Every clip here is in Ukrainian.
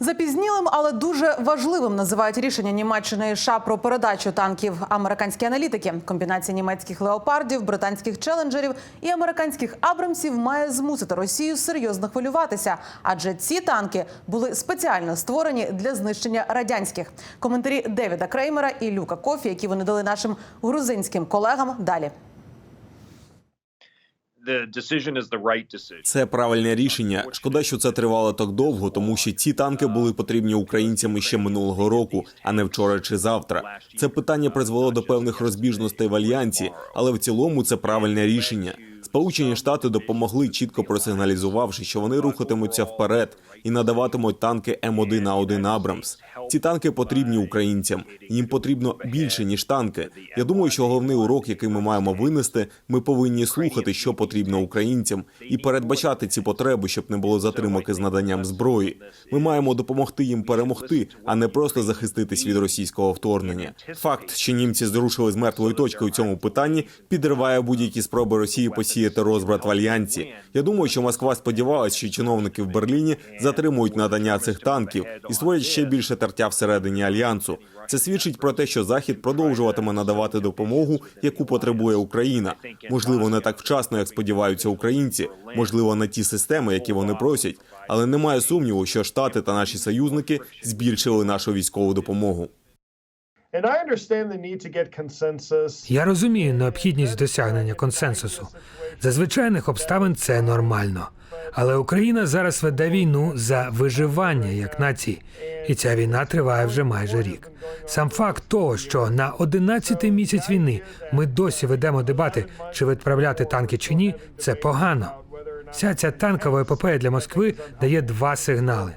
Запізнілим, але дуже важливим називають рішення Німеччини і США про передачу танків американські аналітики. Комбінація німецьких леопардів, британських челенджерів і американських абрамсів має змусити Росію серйозно хвилюватися, адже ці танки були спеціально створені для знищення радянських. Коментарі Девіда Креймера і Люка Кофі, які вони дали нашим грузинським колегам. Далі. Це правильне рішення. Шкода, що це тривало так довго, тому що ці танки були потрібні українцям ще минулого року, а не вчора чи завтра. Це питання призвело до певних розбіжностей в альянсі, але в цілому це правильне рішення. Сполучені Штати допомогли, чітко просигналізувавши, що вони рухатимуться вперед і надаватимуть танки М1 а 1 Абрамс. Ці танки потрібні українцям. Їм потрібно більше ніж танки. Я думаю, що головний урок, який ми маємо винести, ми повинні слухати, що потрібно українцям, і передбачати ці потреби, щоб не було затримки з наданням зброї. Ми маємо допомогти їм перемогти, а не просто захиститись від російського вторгнення. Факт, що німці зрушили з мертвої точки у цьому питанні, підриває будь-які спроби Росії посіяти розбрат в альянсі. Я думаю, що Москва сподівалась, що чиновники в Берліні затримують надання цих танків і створять ще більше тертя всередині альянсу. Це свідчить про те, що Захід продовжуватиме надавати допомогу, яку потребує Україна. Можливо, не так вчасно, як сподіваються українці, можливо, не ті системи, які вони просять. Але немає сумніву, що Штати та наші союзники збільшили нашу військову допомогу. Я розумію необхідність досягнення консенсусу. За звичайних обставин це нормально. Але Україна зараз веде війну за виживання як нації, і ця війна триває вже майже рік. Сам факт того, що на 11-й місяць війни ми досі ведемо дебати, чи відправляти танки чи ні, це погано. Вся ця танкова епопея для Москви дає два сигнали.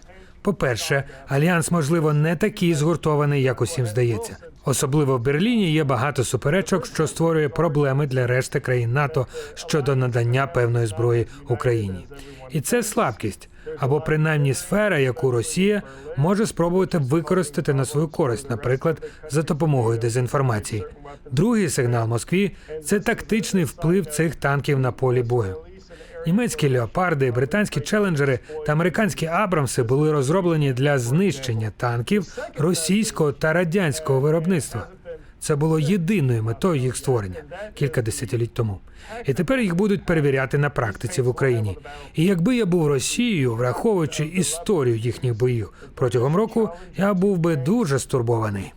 По-перше, альянс, можливо, не такий згуртований, як усім здається. Особливо в Берліні є багато суперечок, що створює проблеми для решти країн НАТО щодо надання певної зброї Україні. І це слабкість або принаймні сфера, яку Росія може спробувати використати на свою користь, наприклад, за допомогою дезінформації. Другий сигнал Москві це тактичний вплив цих танків на полі бою. Німецькі леопарди, британські челенджери та американські абрамси були розроблені для знищення танків російського та радянського виробництва. Це було єдиною метою їх створення кілька десятиліть тому. І тепер їх будуть перевіряти на практиці в Україні. І якби я був Росією, враховуючи історію їхніх боїв протягом року, я був би дуже стурбований.